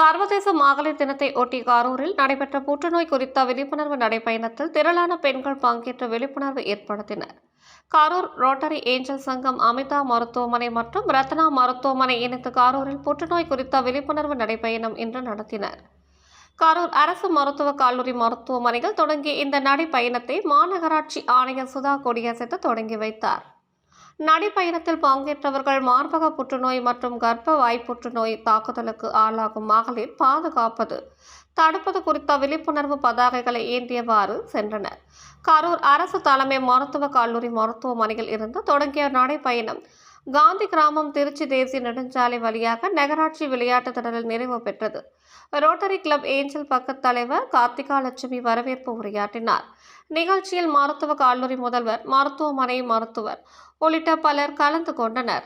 சர்வதேச மகளிர் தினத்தை ஒட்டி காரூரில் நடைபெற்ற புற்றுநோய் குறித்த விழிப்புணர்வு நடைப்பயணத்தில் திரளான பெண்கள் பங்கேற்று விழிப்புணர்வு ஏற்படுத்தினர். காரூர் ரோட்டரி ஏஞ்சல் சங்கம் அமிதா மருத்துவமனை மற்றும் ரத்னா மருத்துவமனை இணைத்து காரூரில் புற்றுநோய் குறித்த விழிப்புணர்வு நடைப்பயணம் இன்று நடத்தினர். கரூர் அரசு மருத்துவக் கல்லூரி மருத்துவமனையில் தொடங்கிய இந்த நடைப்பயணத்தை மாநகராட்சி ஆணையர் சுதா கொடியசைத்து தொடங்கி வைத்தார். நடைப்பயணத்தில் பங்கேற்றவர்கள் மார்பக புற்றுநோய் மற்றும் கர்ப்ப வாய் புற்றுநோய் தாக்குதலுக்கு ஆளாகும் மகளிர் பாதுகாப்பது. தடுப்பது குறித்த விழிப்புணர்வு பதாகைகளை ஏந்தியவாறு சென்றனர். கரூர் அரசு தலைமை மருத்துவக் கல்லூரி மருத்துவமனையில் இருந்து தொடங்கிய நடைப்பயணம் காந்தி கிராமம் திருச்சி தேசிய நெடுஞ்சாலை வழியாக நகராட்சி விளையாட்டு திடலில் நிறைவு பெற்றது. ரோட்டரி கிளப் ஏஞ்சல் பக்கத் தலைவர் கார்த்திகா லட்சுமி வரவேற்பு உரையாற்றினார். நிகழ்ச்சியில் மருத்துவ கல்லூரி முதல்வர் மருத்துவமனை மருத்துவர் உள்ளிட்ட பலர் கலந்து கொண்டனர்.